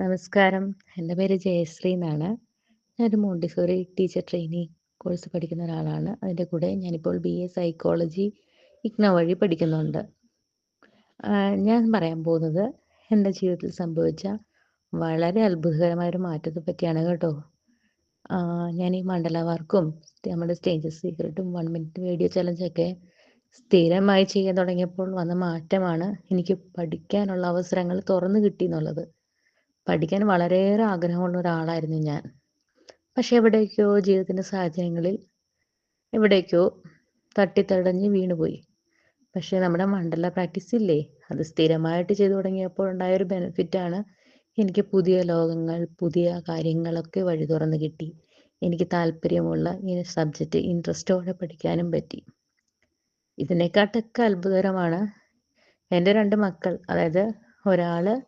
നമസ്കാരം. എന്റെ പേര് ജയശ്രീ എന്നാണ്. ഞാനൊരു മോണ്ടിസോറി ടീച്ചർ ട്രെയിനി കോഴ്സ് പഠിക്കുന്ന ഒരാളാണ്. അതിന്റെ കൂടെ ഞാനിപ്പോൾ ബി എ സൈക്കോളജി ഇഗ്ന വഴി പഠിക്കുന്നുണ്ട്. ഞാൻ പറയാൻ പോകുന്നത് എന്റെ ജീവിതത്തിൽ സംഭവിച്ച വളരെ അത്ഭുതകരമായ ഒരു മാറ്റത്തെ പറ്റിയാണ് കേട്ടോ. ഞാൻ ഈ മണ്ഡല വർക്കും നമ്മുടെ സ്റ്റേജ് സീക്രട്ടും വൺ മിനിറ്റ് വീഡിയോ ചലഞ്ചൊക്കെ സ്ഥിരമായി ചെയ്യാൻ തുടങ്ങിയപ്പോൾ വന്ന മാറ്റമാണ് എനിക്ക് പഠിക്കാനുള്ള അവസരങ്ങൾ തുറന്നു കിട്ടി എന്നുള്ളത്. പഠിക്കാൻ വളരെയേറെ ആഗ്രഹമുള്ള ഒരാളായിരുന്നു ഞാൻ. പക്ഷെ എവിടേക്കോ ജീവിതത്തിന്റെ സാഹചര്യങ്ങളിൽ എവിടേക്കോ തട്ടിത്തടഞ്ഞ് വീണുപോയി. പക്ഷെ നമ്മുടെ മണ്ഡല പ്രാക്ടീസ് ഇല്ലേ അത് സ്ഥിരമായിട്ട് ചെയ്തു തുടങ്ങിയപ്പോൾ ഉണ്ടായ ഒരു ബെനിഫിറ്റാണ് എനിക്ക് പുതിയ ലോകങ്ങൾ, പുതിയ കാര്യങ്ങളൊക്കെ വഴി തുറന്ന് കിട്ടി. എനിക്ക് താല്പര്യമുള്ള ഈ സബ്ജക്റ്റ് ഇൻട്രസ്റ്റോടെ പഠിക്കാനും പറ്റി. ഇതിനെക്കാട്ടൊക്കെ അത്ഭുതകരമാണ് എന്റെ രണ്ട് മക്കൾ. അതായത് ഒരാൾ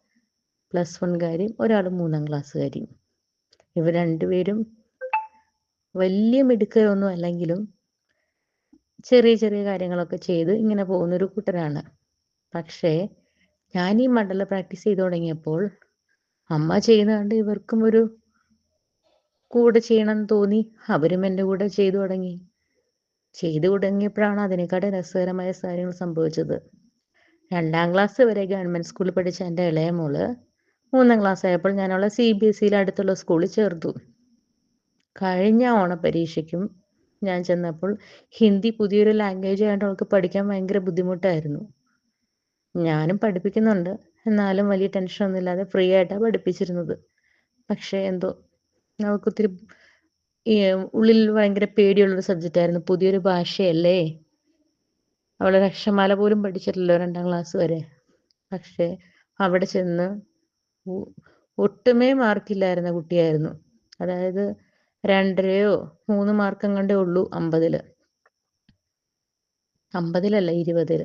പ്ലസ് വൺകാരിയും ഒരാൾ മൂന്നാം ക്ലാസ്സുകാരിയും. ഇവർ രണ്ടുപേരും വലിയ മിടുക്കരൊന്നും അല്ലെങ്കിലും ചെറിയ ചെറിയ കാര്യങ്ങളൊക്കെ ചെയ്ത് ഇങ്ങനെ പോകുന്നൊരു കൂട്ടരാണ്. പക്ഷേ ഞാൻ ഈ മണ്ഡല പ്രാക്ടീസ് ചെയ്തു തുടങ്ങിയപ്പോൾ അമ്മ ചെയ്യുന്നത് കണ്ട് ഇവർക്കും ഒരു കൂടെ ചെയ്യണമെന്ന് തോന്നി. അവരും എന്റെ കൂടെ ചെയ്തു തുടങ്ങി. ചെയ്തു തുടങ്ങിയപ്പോഴാണ് അതിനേക്കാട്ടും രസകരമായ കാര്യങ്ങൾ സംഭവിച്ചത്. രണ്ടാം ക്ലാസ് വരെ ഗവൺമെന്റ് സ്കൂളിൽ പഠിച്ച എന്റെ ഇളയ മോൾ മൂന്നാം ക്ലാസ് ആയപ്പോൾ ഞാൻ അവളെ സിയിലെ അടുത്തുള്ള സ്കൂളിൽ ചേർത്തു. കഴിഞ്ഞ ഓണപരീക്ഷയ്ക്കും ഞാൻ ചെന്നപ്പോൾ ഹിന്ദി പുതിയൊരു ലാംഗ്വേജ് ആയിട്ട് അവൾക്ക് പഠിക്കാൻ ഭയങ്കര ബുദ്ധിമുട്ടായിരുന്നു. ഞാനും പഠിപ്പിക്കുന്നുണ്ട്. എന്നാലും വലിയ ടെൻഷനൊന്നും ഇല്ലാതെ ഫ്രീ ആയിട്ടാണ് പഠിപ്പിച്ചിരുന്നത്. പക്ഷേ എന്തോ അവൾക്ക് ഒത്തിരി ഉള്ളിൽ ഭയങ്കര പേടിയുള്ളൊരു സബ്ജക്റ്റായിരുന്നു. പുതിയൊരു ഭാഷയല്ലേ. അവളൊരു രക്ഷമാല പോലും പഠിച്ചിട്ടില്ല രണ്ടാം ക്ലാസ് വരെ. പക്ഷേ അവിടെ ചെന്ന് ഒട്ടുമേ മാർക്കില്ലായിരുന്ന കുട്ടിയായിരുന്നു. അതായത് രണ്ടരയോ മൂന്ന് മാർക്കും കണ്ടേ ഉള്ളൂ 50ൽ. 50ലല്ല 20ൽ.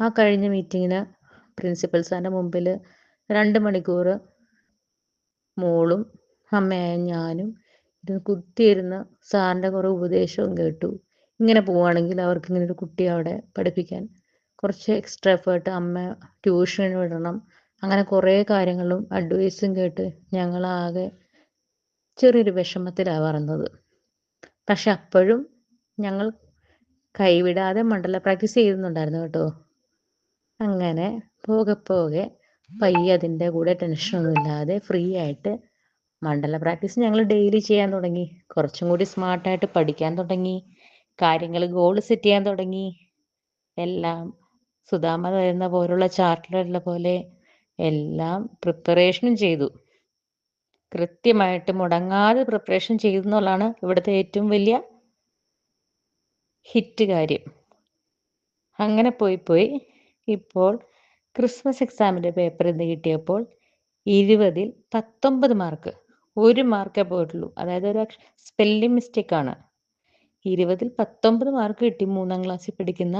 ആ കഴിഞ്ഞ മീറ്റിങ്ങിന് പ്രിൻസിപ്പൽ സാറിന്റെ മുമ്പിൽ 2 മണിക്കൂറ് മോളും അമ്മയായ ഞാനും ഇരുന്ന് കുത്തിയിരുന്ന് സാറിന്റെ കുറേ ഉപദേശവും കേട്ടു. ഇങ്ങനെ പോവുകയാണെങ്കിൽ അവർക്ക് ഇങ്ങനെ ഒരു കുട്ടിയെ അവിടെ പഠിപ്പിക്കാൻ കുറച്ച് എക്സ്ട്രാ എഫേർട്ട് അമ്മ ട്യൂഷന് വിടണം. അങ്ങനെ കുറേ കാര്യങ്ങളും അഡ്വൈസും കേട്ട് ഞങ്ങളാകെ ചെറിയൊരു വിഷമത്തിലാ പറഞ്ഞത് പക്ഷെ അപ്പോഴും ഞങ്ങൾ കൈവിടാതെ മണ്ഡല പ്രാക്ടീസ് ചെയ്യുന്നുണ്ടായിരുന്നു കേട്ടോ. അങ്ങനെ പോകെ പോകെ പയ്യെ അതിന്റെ കൂടെ ടെൻഷനൊന്നും ഇല്ലാതെ ഫ്രീ ആയിട്ട് മണ്ഡല പ്രാക്ടീസ് ഞങ്ങൾ ഡെയിലി ചെയ്യാൻ തുടങ്ങി. കുറച്ചും കൂടി സ്മാർട്ടായിട്ട് പഠിക്കാൻ തുടങ്ങി. കാര്യങ്ങൾ ഗോൾ സെറ്റ് ചെയ്യാൻ തുടങ്ങി. എല്ലാം സുധാമ തരുന്ന പോലുള്ള ചാർട്ടിലുള്ള പോലെ എല്ലാം പ്രിപ്പറേഷനും ചെയ്തു. കൃത്യമായിട്ട് മുടങ്ങാതെ പ്രിപ്പറേഷൻ ചെയ്തു എന്നുള്ളതാണ് ഇവിടുത്തെ ഏറ്റവും വലിയ ഹിറ്റ് കാര്യം. അങ്ങനെ പോയി പോയി ഇപ്പോൾ ക്രിസ്മസ് എക്സാമിന്റെ പേപ്പർ ഇന്ന് കിട്ടിയപ്പോൾ 20ൽ 19 മാർക്ക്. ഒരു മാർക്കേ പോയിട്ടുള്ളൂ. അതായത് ഒരു സ്പെല്ലിംഗ് മിസ്റ്റേക്ക് ആണ്. 20ൽ 19 മാർക്ക് കിട്ടി മൂന്നാം ക്ലാസ്സിൽ പഠിക്കുന്ന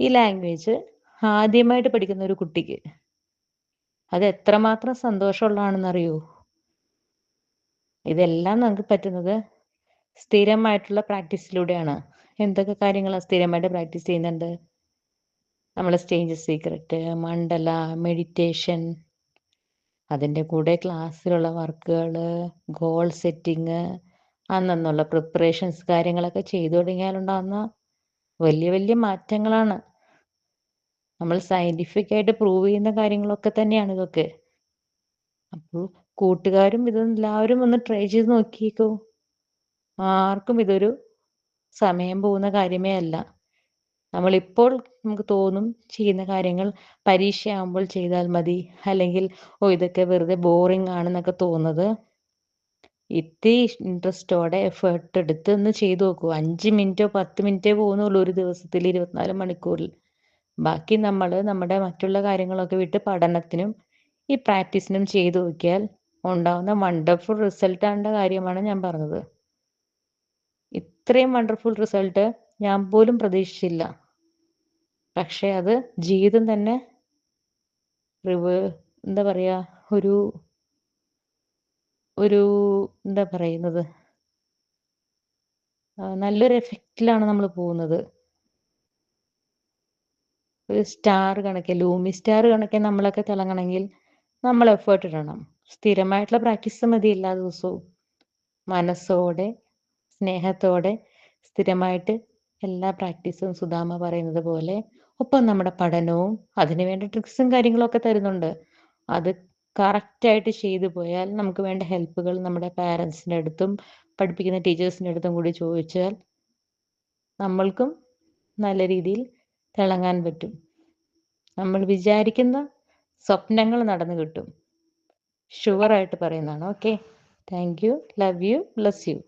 ഈ ലാംഗ്വേജ് ആദ്യമായിട്ട് പഠിക്കുന്ന ഒരു കുട്ടിക്ക്. അത് എത്രമാത്രം സന്തോഷമുള്ളതാണെന്നറിയോ? ഇതെല്ലാം നമുക്ക് പറ്റുന്നത് സ്ഥിരമായിട്ടുള്ള പ്രാക്ടീസിലൂടെയാണ്. എന്തൊക്കെ കാര്യങ്ങളാണ് സ്ഥിരമായിട്ട് പ്രാക്ടീസ് ചെയ്യുന്നുണ്ട്? നമ്മളെ സ്റ്റേഞ്ച് സീക്രട്ട്, മണ്ഡല, മെഡിറ്റേഷൻ അതിന്റെ കൂടെ ക്ലാസ്സിലുള്ള വർക്കുകൾ ഗോൾ സെറ്റിംഗ്, അന്നന്നുള്ള പ്രിപ്പറേഷൻസ് കാര്യങ്ങളൊക്കെ ചെയ്തു തുടങ്ങിയാലുണ്ടാകുന്ന വലിയ വലിയ മാറ്റങ്ങളാണ്. നമ്മൾ സയന്റിഫിക് ആയിട്ട് പ്രൂവ് ചെയ്യുന്ന കാര്യങ്ങളൊക്കെ തന്നെയാണ് ഇതൊക്കെ. അപ്പോൾ കൂട്ടുകാരും ഇതെല്ലാവരും ഒന്ന് ട്രൈ ചെയ്ത് നോക്കിക്കോ. ആർക്കും ഇതൊരു സമയം പോകുന്ന കാര്യമേ അല്ല. നമ്മളിപ്പോൾ നമുക്ക് തോന്നും ചെയ്യുന്ന കാര്യങ്ങൾ പരീക്ഷയാകുമ്പോൾ ചെയ്താൽ മതി. അല്ലെങ്കിൽ ഓ ഇതൊക്കെ വെറുതെ ബോറിംഗ് ആണെന്നൊക്കെ തോന്നുന്നത് ഇത്തി ഇൻട്രസ്റ്റോടെ എഫേർട്ട് എടുത്ത് ഒന്ന് ചെയ്തു നോക്കൂ. 5 മിനിറ്റോ 10 മിനിറ്റേ പോകുന്നുള്ളൂ ഒരു ദിവസത്തിൽ 24 മണിക്കൂറിൽ. ബാക്കി നമ്മൾ നമ്മുടെ മറ്റുള്ള കാര്യങ്ങളൊക്കെ വിട്ട് പഠനത്തിനും ഈ പ്രാക്ടീസിനും ചെയ്തു നോക്കിയാൽ ഉണ്ടാവുന്ന വണ്ടർഫുൾ റിസൾട്ടാണ്ട കാര്യമാണ് ഞാൻ പറഞ്ഞത്. ഇത്രയും വണ്ടർഫുൾ റിസൾട്ട് ഞാൻ പോലും പ്രതീക്ഷിച്ചില്ല. പക്ഷെ അത് ജീവിതം തന്നെ റിവ് എന്താ പറയാ ഒരു ഒരു എന്താ പറയുന്നത് നല്ലൊരു എഫക്റ്റിലാണ് നമ്മൾ പോകുന്നത്. ഒരു സ്റ്റാർ കണക്കെ ലൂമി സ്റ്റാർ കണക്കെ നമ്മളൊക്കെ തിളങ്ങണമെങ്കിൽ നമ്മൾ എഫേർട്ട് ഇടണം. സ്ഥിരമായിട്ടുള്ള പ്രാക്ടീസ് മതി എല്ലാ ദിവസവും. മനസ്സോടെ സ്നേഹത്തോടെ സ്ഥിരമായിട്ട് എല്ലാ പ്രാക്ടീസും സുധാമ പറയുന്നത് പോലെ ഒപ്പം നമ്മുടെ പഠനവും അതിന് വേണ്ട ട്രിക്സും കാര്യങ്ങളൊക്കെ തരുന്നുണ്ട്. അത് കറക്റ്റായിട്ട് ചെയ്തു പോയാൽ നമുക്ക് വേണ്ട ഹെൽപ്പുകൾ നമ്മുടെ പാരൻസിന്റെ അടുത്തും പഠിപ്പിക്കുന്ന ടീച്ചേഴ്സിന്റെ അടുത്തും കൂടി ചോദിച്ചാൽ നമ്മൾക്കും നല്ല രീതിയിൽ തിളങ്ങാൻ പറ്റും. നമ്മൾ വിചാരിക്കുന്ന സ്വപ്നങ്ങൾ നടന്നു കിട്ടും. ഷുവറായിട്ട് പറയുന്നതാണ്. Okay thank you love you bless you